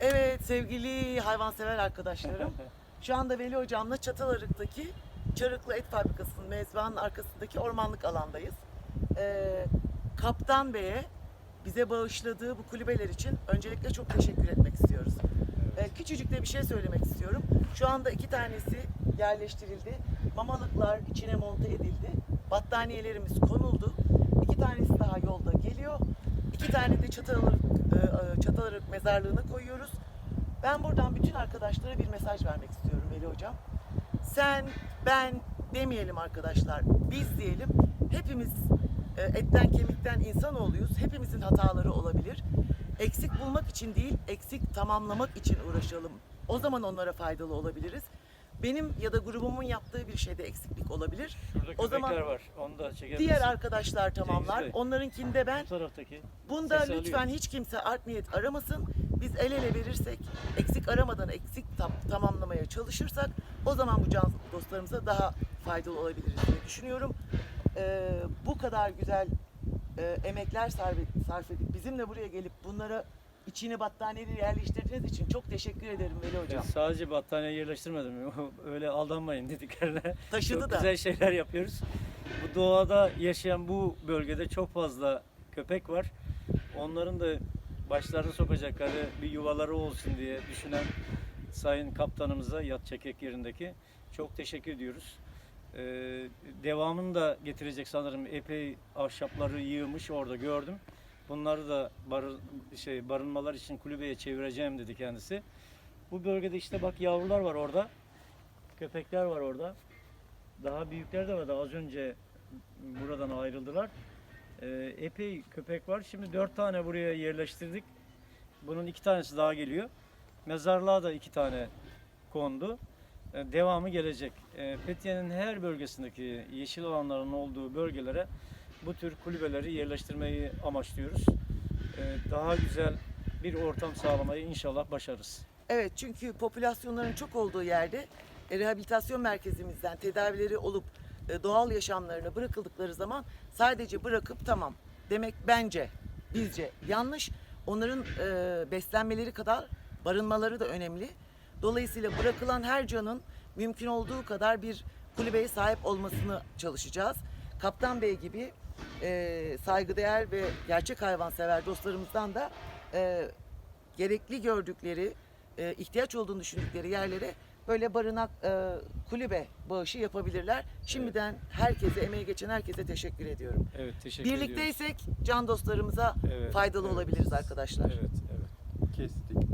Evet sevgili hayvansever arkadaşlarım. Şu anda Veli Hocam'la Çatalarık'taki Çarıklı Et Fabrikası'nın mezbahanın arkasındaki ormanlık alandayız. Ee, Kaptan Bey'e bize bağışladığı bu kulübeler için öncelikle çok teşekkür etmek istiyoruz. Ee, küçücük de bir şey söylemek istiyorum. Şu anda iki tanesi yerleştirildi. Mamalıklar içine monte edildi. Battaniyelerimiz konuldu. İki tanesi daha yolda geliyor. İki tane de Çatalarık, Çatalarık mezarlığına koyuyoruz. Ben buradan bütün arkadaşlara bir mesaj vermek istiyorum Veli Hocam. Sen, ben demeyelim arkadaşlar. Biz diyelim. Hepimiz e, etten kemikten insanoğluyuz. Hepimizin hataları olabilir. Eksik bulmak için değil, eksik tamamlamak için uğraşalım. O zaman onlara faydalı olabiliriz. Benim ya da grubumun yaptığı bir şeyde eksiklik olabilir. Şurada O zaman var. Onu da. Diğer arkadaşlar tamamlar. Onlarınkinde ben Bu taraftaki. Bunda Sesi lütfen alıyor. hiç kimse art niyet aramasın. Biz el ele verirsek, eksik aramadan eksik tam, tamamlamaya çalışırsak o zaman bu can dostlarımıza daha faydalı olabiliriz diye düşünüyorum. Ee, bu kadar güzel e, emekler sarf, sarf edip bizimle buraya gelip bunlara içine battaniyeleri yerleştirdiğiniz için çok teşekkür ederim Veli Hocam. Ben sadece battaniye yerleştirmedim. Öyle aldanmayın dediklerine. Taşıdı çok da. güzel şeyler yapıyoruz. Bu doğada yaşayan bu bölgede çok fazla köpek var. Onların da başlarını sokacakları bir yuvaları olsun diye düşünen Sayın Kaptanımıza yat çekek yerindeki çok teşekkür ediyoruz. Ee, devamını da getirecek sanırım epey ahşapları yığmış orada gördüm. Bunları da barı, şey barınmalar için kulübeye çevireceğim dedi kendisi. Bu bölgede işte bak yavrular var orada. Köpekler var orada. Daha büyükler de var. Daha az önce buradan ayrıldılar. Ee, epey köpek var. Şimdi dört tane buraya yerleştirdik. Bunun iki tanesi daha geliyor. Mezarlığa da iki tane kondu. Ee, devamı gelecek. Ee, Fethiye'nin her bölgesindeki yeşil alanların olduğu bölgelere bu tür kulübeleri yerleştirmeyi amaçlıyoruz. Ee, daha güzel bir ortam sağlamayı inşallah başarırız. Evet çünkü popülasyonların çok olduğu yerde e, rehabilitasyon merkezimizden tedavileri olup e, doğal yaşamlarına bırakıldıkları zaman sadece bırakıp tamam demek bence bizce yanlış. Onların e, beslenmeleri kadar barınmaları da önemli. Dolayısıyla bırakılan her canın mümkün olduğu kadar bir kulübeye sahip olmasını çalışacağız. Kaptan Bey gibi e, saygıdeğer ve gerçek hayvansever dostlarımızdan da e, gerekli gördükleri, e, ihtiyaç olduğunu düşündükleri yerlere böyle barınak, e, kulübe bağışı yapabilirler. Şimdiden herkese, emeği geçen herkese teşekkür ediyorum. Evet teşekkür ediyoruz. Birlikteysek can dostlarımıza Evet, faydalı evet. olabiliriz arkadaşlar. Evet, evet. Kestik.